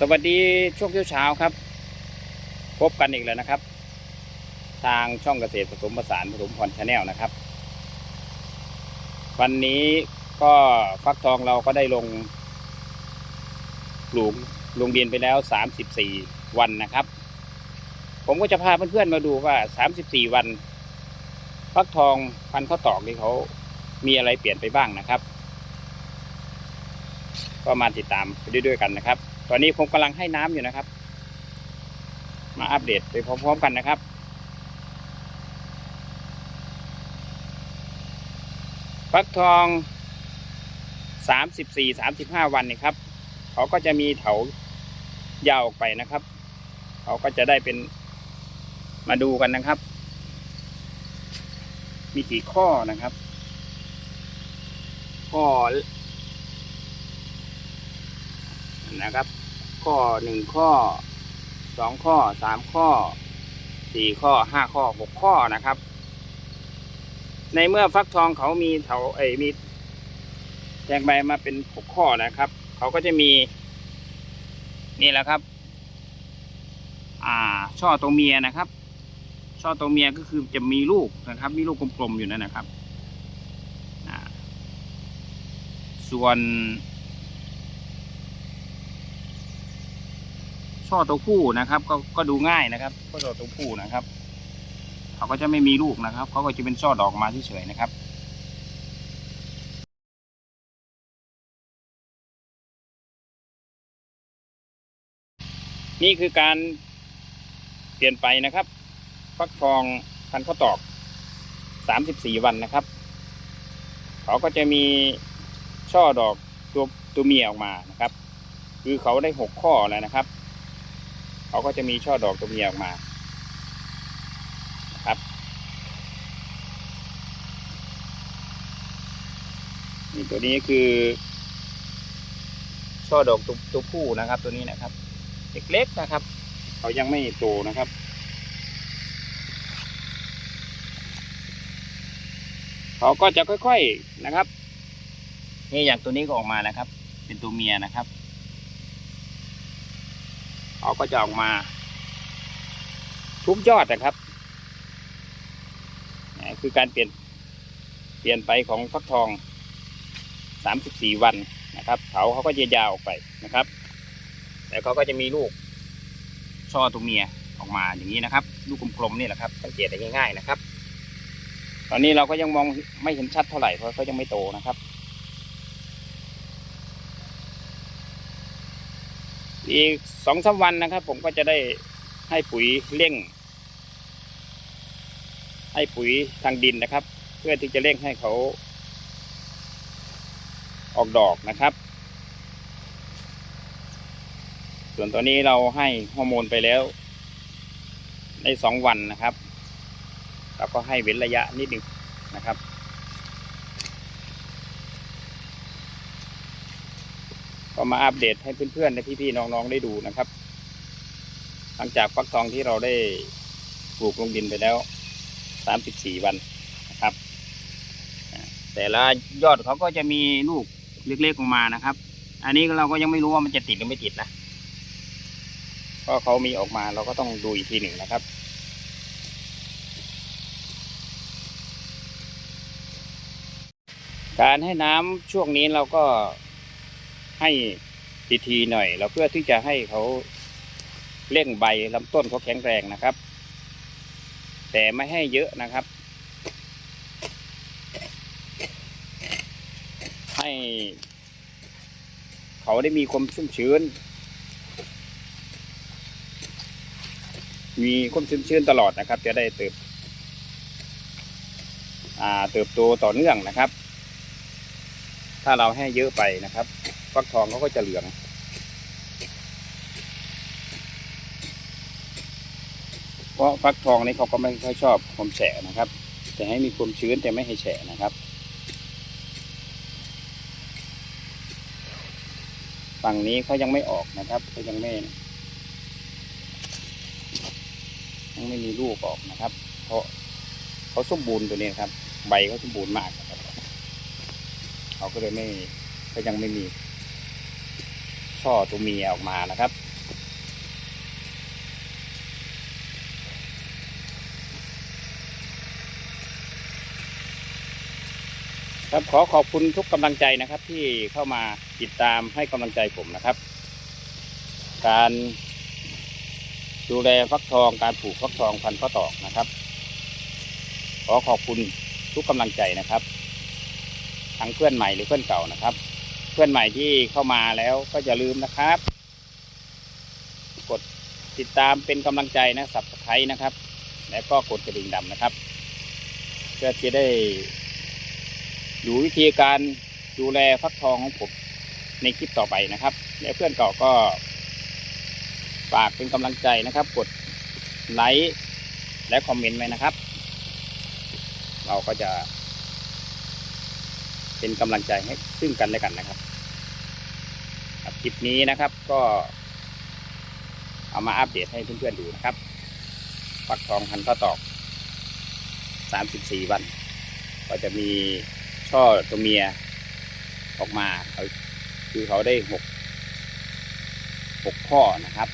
สวัสดีช่วงเช้าครับ พบกันอีกแล้วนะครับ ทางช่องเกษตรผสมผสานผสมพรชาแนลนะครับ วันนี้ก็ฟักทองเราก็ได้ลงปลูกลงดินไปแล้ว 34 วันนะครับ ผมก็จะพาเพื่อนๆมาดูว่า 34 วัน ฟักทองพันข้าวตอกนี่เขามีอะไรเปลี่ยนไปบ้างนะครับ ก็มาติดตามไปด้วยๆกันนะครับ ตอนนี้ผมกำลังให้น้ำอยู่นะครับ มาอัปเดตไปพร้อมๆกันนะครับ ฟักทองสามสิบสี่สามสิบห้าวันนี่ครับ เขาก็จะมีเถายาวออกไปนะครับ เขาก็จะได้เป็นมาดูกันนะครับ มีกี่ข้อนะครับ ข้อนะครับ ข้อหนึ่งข้อสองข้อสามข้อสี่ข้อห้าข้อหกข้อนะครับ ในเมื่อฟักทองเขามีเถาเอ้มีแทงใบมาเป็นหกข้อนะครับ เขาก็จะมี นี่แหละครับ อ่า ช่อตัวเมียนะครับ ช่อตัวเมียก็คือจะมีลูกนะครับ มีลูกกลมๆอยู่นั่นนะครับ ส่วน อตัวผู้นะครับ ก็ก็ดูง่ายนะครับช่อตัวผู้นะครับ เขาก็จะไม่มีลูกนะครับ เขาก็จะเป็นช่อดอกมาเฉยๆนะครับนี่คือการเปลี่ยนไปนะครับฟักทองพันข้าวตอกสามสิบสี่วันนะครับ เขาก็จะมีช่อดอกตัวตัวเมียออกมานะครับ คือเขาได้หกข้อแล้วนะครับ เขาก็จะมีช่อดอกตัวเมียออกมานะครับ นี่ตัวนี้คือ ช่อดอกตัวตัวผู้นะครับ ตัวนี้นะครับเล็กๆนะครับ เขายังไม่โตนะครับเขาก็จะค่อย ๆนะครับนี่อย่างตัวนี้ก็ออกมานะครับ เป็นตัวเมียนะครับ เขาก็จะออกมา ทุกยอดนะครับนี่คือการเปลี่ยนเปลี่ยนไปของฟักทองสามสิบสี่วันนะครับเขาเขาก็จะยาวออกไปนะครับ แต่เขาก็จะมีลูกช่อตัวเมียออกมาอย่างนี้นะครับ ลูกกลมๆนี่แหละครับ สังเกตได้ง่าย ๆนะครับ ตอนนี้เราก็ยังมองไม่เห็นชัดเท่าไหร่เพราะเขายังไม่โตนะครับ อีกสองสาวันนะครับ ผมก็จะได้ให้ปุ๋ยเร่ง ให้ปุ๋ยทางดินนะครับ เพื่อที่จะเร่งให้เขาออกดอกนะครับ ส่วนตัวนี้เราให้ฮอร์โมนไปแล้วในสองวันนะครับเราก็ให้เว้นระยะนิดหนึ่งนะครับ ก็มาอัปเดตให้เพื่อนๆและพี่ๆน้องๆได้ดูนะครับ หลังจากฟักทองที่เราได้ปลูกลงดินไปแล้ว 34 วันนะครับ แต่ละยอดเขาก็จะมีลูกเล็กๆออกมานะครับ อันนี้เราก็ยังไม่รู้ว่ามันจะติดหรือไม่ติดนะเพราะเขามีออกมาเราก็ต้องดูอีกทีหนึ่งนะครับการให้น้ำช่วงนี้เราก็ ให้ทีๆหน่อย เราเพื่อที่จะให้เขาเร่งใบลำต้นเขาแข็งแรงนะครับ แต่ไม่ให้เยอะนะครับ ให้เขาได้มีความชุ่มชื้น มีความชุ่มชื้นตลอดนะครับ จะได้เติบเติบโตต่อเนื่องนะครับ ถ้าเราให้เยอะไปนะครับ ฟักทองเขาก็จะเหลือง เพราะฟักทองนี่เขาก็ไม่ค่อยชอบความแฉะนะครับ แต่ให้มีความชื้นแต่ไม่ให้แฉะนะครับ ฝั่งนี้เขายังไม่ออกนะครับเขายังไม่ยังไม่มีลูกออกนะครับ เพราะเขาสมบูรณ์ตัวนี้ครับ ใบเขาสมบูรณ์มากครับเขาก็เลยไม่ก็ยังไม่มี พ่อตัวเมียออกมานะครับ ครับขอขอบคุณทุกกำลังใจนะครับ ที่เข้ามาติดตามให้กำลังใจผมนะครับ การดูแลฟักทองการปลูกฟักทองพันธุ์ข้ตอกนะครับ ขอขอบคุณทุกกำลังใจนะครับ ทั้งเพื่อนใหม่หรือเพื่อนเก่านะครับ เพื่อนใหม่ที่เข้ามาแล้วก็อย่าลืมนะครับ กดติดตามเป็นกำลังใจนะสับสไครนะครับ แล้วก็กดกระดิ่งดำนะครับเพื่อจะได้ดูวิธีการดูแลฟักทองของผมในคลิปต่อไปนะครับ และเพื่อนเก่าก็ฝากเป็นกำลังใจนะครับ กดไลค์และคอมเมนต์ไว้นะครับ เราก็จะ เป็นกำลังใจให้ซึ่งกันและกันนะครับครับคลิปนี้นะครับก็เอามาอัปเดตให้เพื่อนๆดูนะครับฟักทองพันข้าวตอก 34 วัน ก็จะมีช่อตัวเมียออกมาเขาคือเขาได้หกข้อนะครับ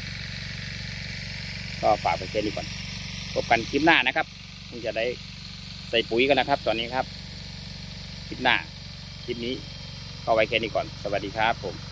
ก็ฝากไปแค่นี้ก่อนพบกันคลิปหน้านะครับคงจะได้ใส่ปุ๋ยกันนะครับ ตอนนี้ครับ คลิปหน้า คลิปนี้ก็ไว้แค่นี้ก่อน สวัสดีครับผม